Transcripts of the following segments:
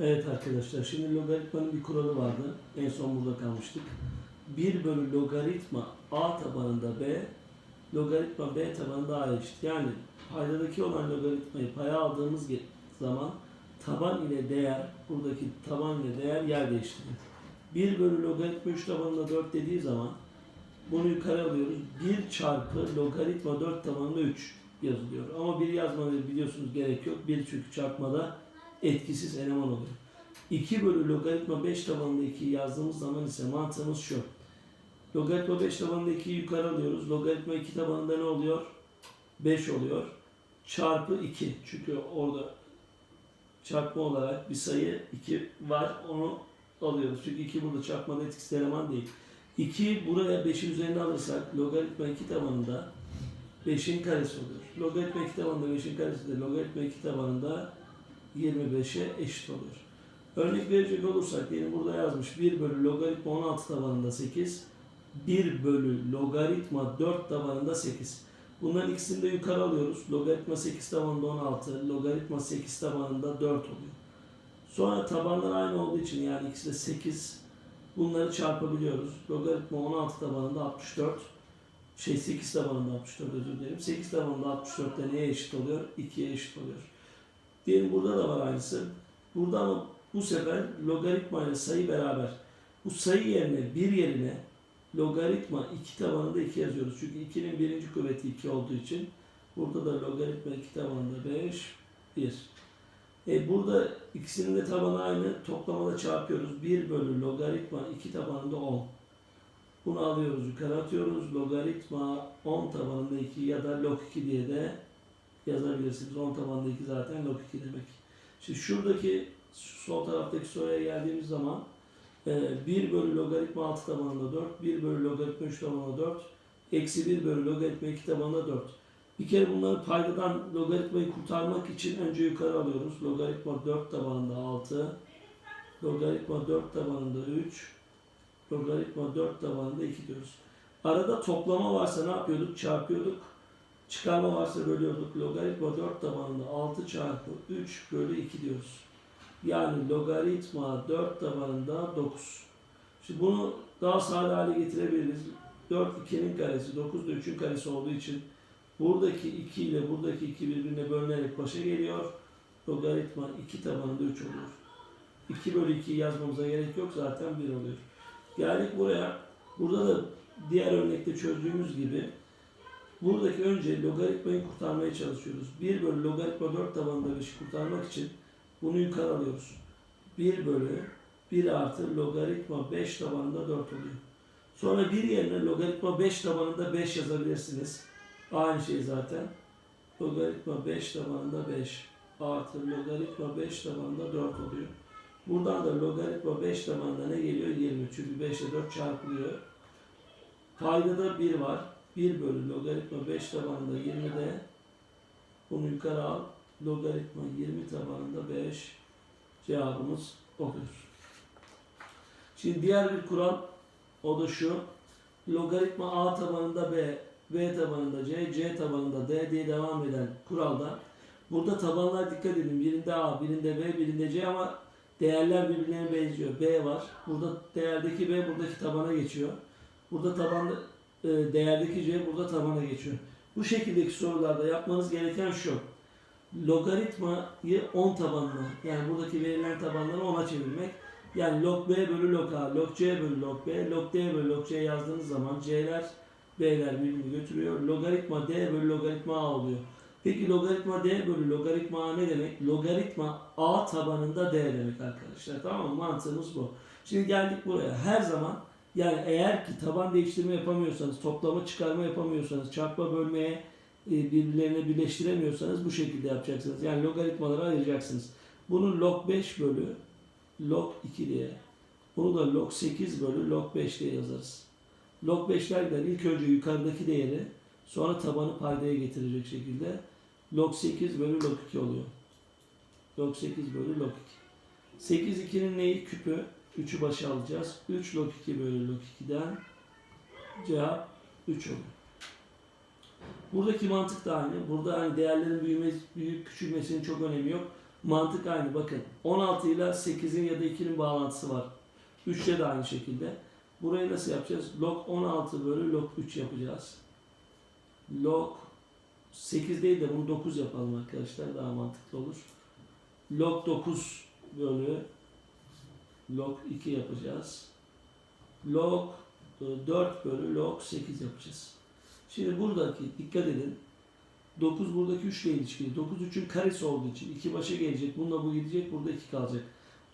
Evet arkadaşlar şimdi logaritmanın bir kuralı vardı. En son burada kalmıştık. 1 bölü logaritma a tabanında b logaritma b tabanında a eşit. Yani paydadaki olan logaritmayı paya aldığımız zaman taban ile değer buradaki taban ile değer yer değiştiriyor. 1 bölü logaritma 3 tabanında 4 dediği zaman bunu yukarı alıyoruz. 1 çarpı logaritma 4 tabanında 3 yazılıyor. Ama 1 yazmanı biliyorsunuz gerek yok. 1 çünkü çarpmada etkisiz eleman oluyor. 2 bölü logaritma 5 tabanında 2 yazdığımız zaman ise mantığımız şu. Logaritma 5 tabanında 2'yi yukarı alıyoruz. Logaritma 2 tabanında ne oluyor? 5 oluyor. Çarpı 2. Çünkü orada çarpma olarak bir sayı 2 var. Onu alıyoruz. Çünkü 2 burada çarpmada etkisiz eleman değil. 2 buraya 5'in üzerine alırsak logaritma 2 tabanında 5'in karesi oluyor. Logaritma 2 tabanında 5'in karesi de logaritma 2 tabanında 25'e eşit oluyor. Örnek verecek olursak diyelim burada yazmış 1 bölü logaritma 16 tabanında 8 1 bölü logaritma 4 tabanında 8. Bunların ikisini de yukarı alıyoruz. Logaritma 8 tabanında 16, logaritma 8 tabanında 4 oluyor. Sonra tabanlar aynı olduğu için yani ikisi de 8 bunları çarpabiliyoruz. Logaritma 16 tabanında 64 şey 8 tabanında 64 özür dilerim. 8 tabanında 64 de neye eşit oluyor? 2'ye eşit oluyor. Diyelim burada da var aynısı. Burada ama bu sefer logaritma ile sayı beraber. Bu sayı yerine bir yerine logaritma 2 tabanında 2 yazıyoruz. Çünkü 2'nin birinci kuvveti 2 olduğu için burada da logaritma 2 tabanında 5, 1. E burada ikisinin de tabanı aynı. Toplamada çarpıyoruz. 1 bölü logaritma 2 tabanında 10. Bunu alıyoruz yukarı atıyoruz. Logaritma 10 tabanında 2 ya da log 2 diye de yazabilirsiniz. 10 tabanında 2 zaten log 2 demek. Şimdi şuradaki sol taraftaki soruya geldiğimiz zaman e, 1 bölü logaritma 6 tabanında 4, 1 bölü logaritma 3 tabanında 4, eksi 1 bölü logaritma 2 tabanında 4. Bir kere bunları paydadan logaritmayı kurtarmak için önce yukarı alıyoruz. Logaritma 4 tabanında 6, logaritma 4 tabanında 3, logaritma 4 tabanında 2 diyoruz. Arada toplama varsa ne yapıyorduk? Çarpıyorduk. Çıkarma varsa bölüyorduk. Logaritma 4 tabanında 6 çarpı 3 bölü 2 diyoruz. Yani logaritma 4 tabanında 9. Şimdi bunu daha sade hale getirebiliriz. 4 2'nin karesi, 9 da 3'ün karesi olduğu için buradaki 2 ile buradaki 2 birbirine bölünerek başa geliyor. Logaritma 2 tabanında 3 oluyor. 2 bölü 2'yi yazmamıza gerek yok zaten 1 oluyor. Geldik buraya. Burada da diğer örnekte çözdüğümüz gibi buradaki önce logaritmayı kurtarmaya çalışıyoruz. 1 bölü logaritma 4 tabanında 5'i kurtarmak için bunu yukarı alıyoruz. 1 bölü 1 artı logaritma 5 tabanında 4 oluyor. Sonra bir yerine logaritma 5 tabanında 5 yazabilirsiniz. Aynı şey zaten. Logaritma 5 tabanında 5 artı logaritma 5 tabanında 4 oluyor. Buradan da logaritma 5 tabanında ne geliyor? 20. Çünkü 5 ile 4 çarpılıyor. Paydada 1 var. 1 bölü logaritma 5 tabanında 20'de bunu yukarı al. Logaritma 20 tabanında 5 cevabımız oluyor. Şimdi diğer bir kural o da şu. Logaritma A tabanında B, B tabanında C, C tabanında D diye devam eden kuralda burada tabanlar dikkat edin. Birinde A, birinde B, birinde C ama değerler birbirlerine benziyor. B var. Burada değerdeki B buradaki tabana geçiyor. Burada tabanda değerdeki C burada tabana geçiyor. Bu şekildeki sorularda yapmanız gereken şu. Logaritmayı 10 tabanına yani buradaki verilen tabanları 10'a çevirmek. Yani log B bölü log A, log C bölü log B, log D bölü log C yazdığınız zaman C'ler B'ler birbirini götürüyor. Logaritma D bölü logaritma A oluyor. Peki logaritma D bölü logaritma A ne demek? Logaritma A tabanında D demek arkadaşlar. Tamam mı? Mantığımız bu. Şimdi geldik buraya. Her zaman yani eğer ki taban değiştirme yapamıyorsanız, toplama çıkarma yapamıyorsanız, çarpma bölmeye e, birbirlerine birleştiremiyorsanız bu şekilde yapacaksınız. Yani logaritmaları ayıracaksınız. Bunu log 5 bölü log 2 diye. Bunu da log 8 bölü log 5 diye yazarız. Log 5'lerden ilk önce yukarıdaki değeri sonra tabanı paydaya getirecek şekilde log 8 bölü log 2 oluyor. Log 8 bölü log 2. 8 2'nin neyi? Küpü. 3'ü başa alacağız. 3 log 2 bölü log 2'den cevap 3 oluyor. Buradaki mantık da aynı. Burada hani değerlerin büyüme, büyük küçülmesinin çok önemi yok. Mantık aynı bakın. 16 ile 8'in ya da 2'nin bağlantısı var. 3 ile de aynı şekilde. Burayı nasıl yapacağız? Log 16 bölü log 3 yapacağız. Log 8 değil de bunu 9 yapalım arkadaşlar. Daha mantıklı olur. Log 9 bölü log 2 yapacağız. Log e, 4 bölü log 8 yapacağız. Şimdi buradaki dikkat edin. 9 buradaki 3 ile ilişkili. 9 3'ün karesi olduğu için 2 başa gelecek. Bununla bu gidecek. Burada 2 kalacak.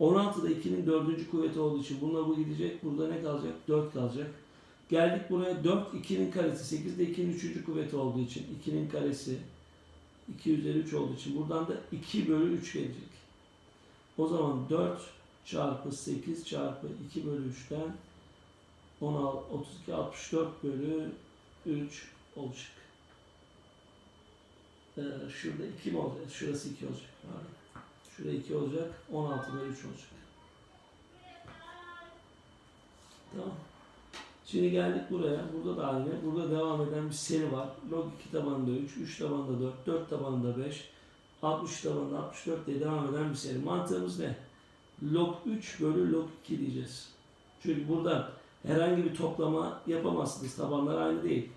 16'da 2'nin 4. kuvveti olduğu için bununla bu gidecek. Burada ne kalacak? 4 kalacak. Geldik buraya 4 2'nin karesi. 8'de 2'nin 3. kuvveti olduğu için 2'nin karesi 2 üzeri 3 olduğu için buradan da 2 bölü 3 gelecek. O zaman 4 çarpı 8 çarpı 2 bölü 3'ten 16, 32, 64 bölü 3 olacak. Ee, şurada 2 mi olacak? Şurası 2 olacak. Pardon. Şurada 2 olacak. 16 bölü 3 olacak. Tamam. Şimdi geldik buraya. Burada da aynı. Burada devam eden bir seri var. Log 2 tabanında 3, 3 tabanında 4, 4 tabanında 5, 60 tabanında 64 diye devam eden bir seri. Mantığımız ne? Log 3 bölü log 2 diyeceğiz. Çünkü burada herhangi bir toplama yapamazsınız. Tabanlar aynı değil.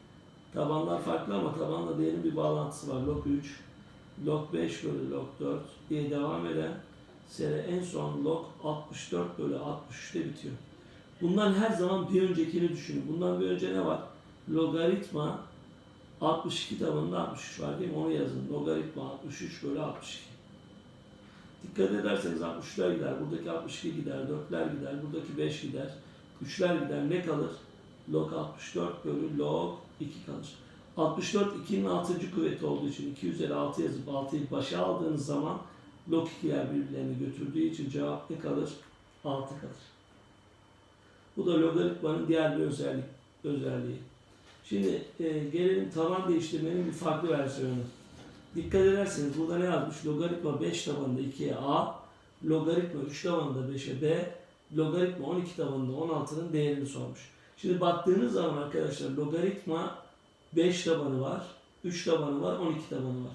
Tabanlar farklı ama tabanla değerin bir bağlantısı var. Log 3, log 5 bölü log 4 diye devam eden seri en son log 64 bölü 63'te bitiyor. Bundan her zaman bir öncekini düşünün. Bundan bir önce ne var? Logaritma 62 tabanında 63 var değil mi? Onu yazın. Logaritma 63 bölü 62. Dikkat ederseniz 63'ler gider. Buradaki 62 gider. 4'ler gider. Buradaki 5 gider. 3'ler gider. Ne kalır? Log 64 bölü log 2 kalır. 64 2'nin 6. kuvveti olduğu için 2 üzeri 6 yazıp 6'yı başa aldığınız zaman log 2'ler birbirlerini götürdüğü için cevap ne kalır? 6 kalır. Bu da logaritmanın diğer bir özellik, özelliği. Şimdi e, gelelim taban değiştirmenin bir farklı versiyonu. Dikkat ederseniz burada ne yazmış? Logaritma 5 tabanında 2'ye a, logaritma 3 tabanında 5'e b, logaritma 12 tabanında 16'nın değerini sormuş. Şimdi baktığınız zaman arkadaşlar logaritma 5 tabanı var, 3 tabanı var, 12 tabanı var.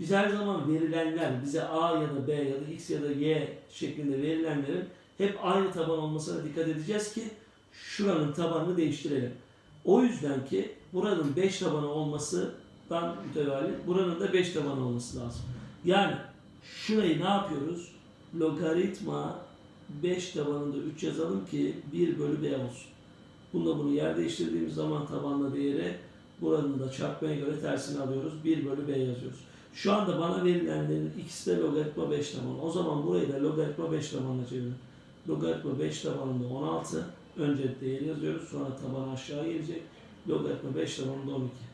Biz her zaman verilenler, bize a ya da b ya da x ya da y şeklinde verilenlerin hep aynı taban olmasına dikkat edeceğiz ki şuranın tabanını değiştirelim. O yüzden ki buranın 5 tabanı olmasından mütevellit buranın da 5 tabanı olması lazım. Yani şurayı ne yapıyoruz? Logaritma 5 tabanında 3 yazalım ki 1 bölü b olsun. Bununla bunu yer değiştirdiğimiz zaman tabanla değeri buranın da çarpmaya göre tersini alıyoruz. 1 bölü b yazıyoruz. Şu anda bana verilenlerin ikisi de logaritma 5 tabanı. O zaman burayı da logaritma 5 tabanına çevirin. Logaritma 5 tabanında 16. Önce değeri yazıyoruz. Sonra taban aşağı gelecek. Logaritma 5 tabanında 12.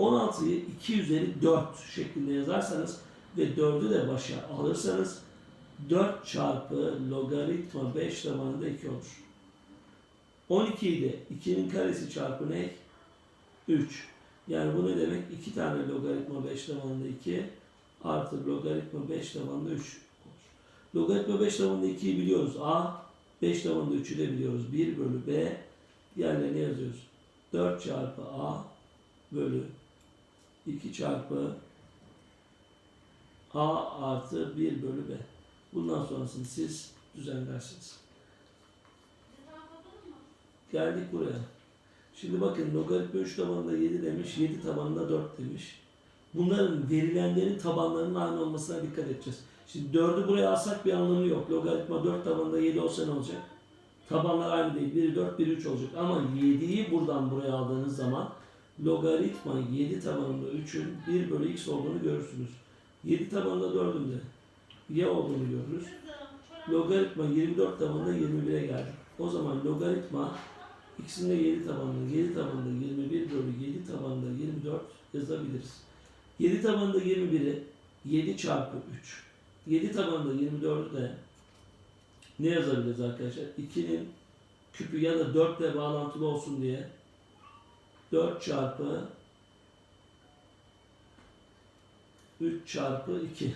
16'yı 2 üzeri 4 şeklinde yazarsanız ve 4'ü de başa alırsanız 4 çarpı logaritma 5 tabanında 2 olur. 12'yi de 2'nin karesi çarpı ne? 3. Yani bu ne demek? 2 tane logaritma 5 tabanında 2 artı logaritma 5 tabanında 3 olur. Logaritma 5 tabanında 2'yi biliyoruz. A 5 tabanında 3'ü de biliyoruz. 1 bölü B yerlerine yazıyoruz. 4 çarpı A bölü 2 çarpı A artı 1 bölü B. Bundan sonrasını siz düzenlersiniz. Geldik buraya. Şimdi bakın logaritma 3 tabanında 7 demiş, 7 tabanında 4 demiş. Bunların verilenlerin tabanlarının aynı olmasına dikkat edeceğiz. Şimdi 4'ü buraya alsak bir anlamı yok. Logaritma 4 tabanında 7 olsa ne olacak? Tabanlar aynı değil. Biri 4, biri 3 olacak. Ama 7'yi buradan buraya aldığınız zaman logaritma 7 tabanında 3'ün 1 bölü x olduğunu görürsünüz. 7 tabanında 4'ün de y olduğunu görürüz. Logaritma 24 tabanında 21'e geldi. O zaman logaritma ikisinde 7 tabanında, 7 tabanında 21 bölü 7 tabanında 24 yazabiliriz. 7 tabanında 21'i 7 çarpı 3. 7 tabanında 24'ü de ne yazabiliriz arkadaşlar? 2'nin küpü ya da 4 ile bağlantılı olsun diye 4 çarpı 3 çarpı 2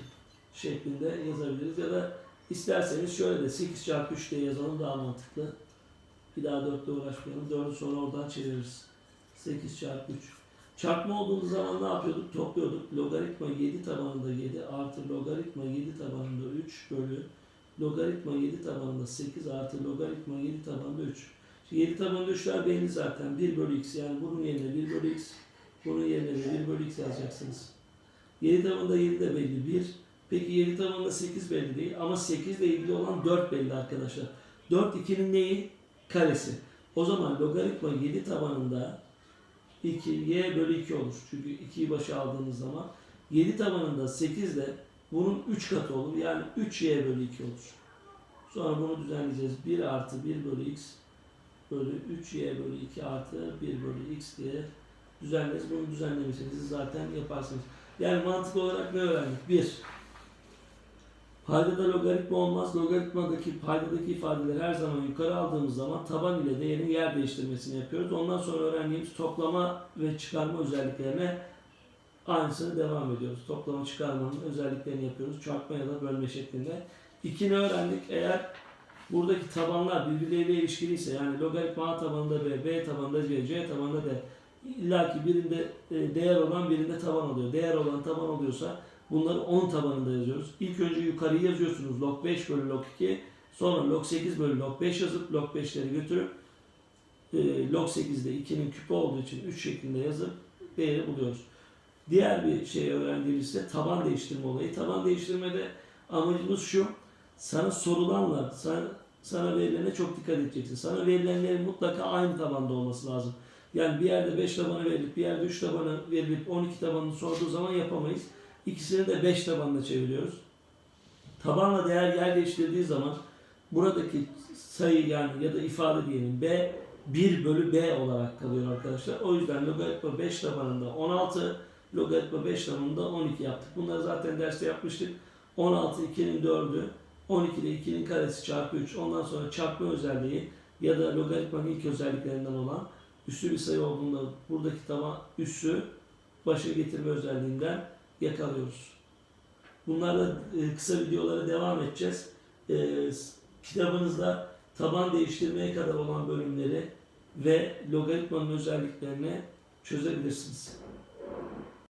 şeklinde yazabiliriz. Ya da isterseniz şöyle de 8 çarpı 3 diye yazalım daha mantıklı. Bir daha 4 ile uğraşmayalım. 4'ü sonra oradan çeviririz. 8 çarpı 3. Çarpma olduğumuz zaman ne yapıyorduk? Topluyorduk. Logaritma 7 tabanında 7 artı logaritma 7 tabanında 3 bölü logaritma 7 tabanında 8 artı logaritma 7 tabanında 3. Şimdi 7 tabanında 3'ler belli zaten. 1 bölü x yani bunun yerine 1 bölü x, bunun yerine de 1 bölü x yazacaksınız. 7 tabanında 7 de belli 1. Peki 7 tabanında 8 belli değil ama 8 ile ilgili olan 4 belli arkadaşlar. 4 2'nin neyi? Karesi. O zaman logaritma 7 tabanında 2 y bölü 2 olur. Çünkü 2'yi başa aldığınız zaman 7 tabanında 8 de bunun 3 katı olur. Yani 3y bölü 2 olur. Sonra bunu düzenleyeceğiz. 1 artı 1 bölü x bölü 3y bölü 2 artı 1 bölü x diye düzenleriz. Bunu düzenlemesinizi zaten yaparsınız. Yani mantık olarak ne öğrendik? 1. Paydada logaritma olmaz. Logaritmadaki paydadaki ifadeleri her zaman yukarı aldığımız zaman taban ile değerin yer değiştirmesini yapıyoruz. Ondan sonra öğrendiğimiz toplama ve çıkarma özelliklerine aynısını devam ediyoruz. Toplama çıkarmanın özelliklerini yapıyoruz. Çarpma ya da bölme şeklinde. İkini öğrendik. Eğer buradaki tabanlar birbirleriyle ilişkiliyse yani logaritma A tabanında B, B tabanında C, C tabanında D illaki birinde e, değer olan birinde taban oluyor. Değer olan taban oluyorsa bunları 10 tabanında yazıyoruz. İlk önce yukarıyı yazıyorsunuz. Log 5 bölü log 2 sonra log 8 bölü log 5 yazıp log 5'leri götürüp e, log 8'de 2'nin küpü olduğu için 3 şeklinde yazıp değeri buluyoruz. Diğer bir şey öğrendiğimiz ise taban değiştirme olayı. Taban değiştirmede amacımız şu. Sana sorulanlar, sana, sana verilene çok dikkat edeceksin. Sana verilenlerin mutlaka aynı tabanda olması lazım. Yani bir yerde 5 tabanı verilip bir yerde 3 tabanı verilip 12 tabanını sorduğu zaman yapamayız. İkisini de 5 tabanla çeviriyoruz. Tabanla değer yer değiştirdiği zaman buradaki sayı yani ya da ifade diyelim b 1 bölü b olarak kalıyor arkadaşlar. O yüzden logaritma 5 tabanında 16, logaritma 5 tabanında 12 yaptık. Bunları zaten derste yapmıştık. 16 2'nin 4'ü, 12 de 2'nin karesi çarpı 3. Ondan sonra çarpma özelliği ya da logaritmanın ilk özelliklerinden olan üssü bir sayı olduğunda buradaki taban üssü başa getirme özelliğinden yakalıyoruz. Bunlarla e, kısa videolara devam edeceğiz. E, kitabınızda taban değiştirmeye kadar olan bölümleri ve logaritmanın özelliklerini çözebilirsiniz.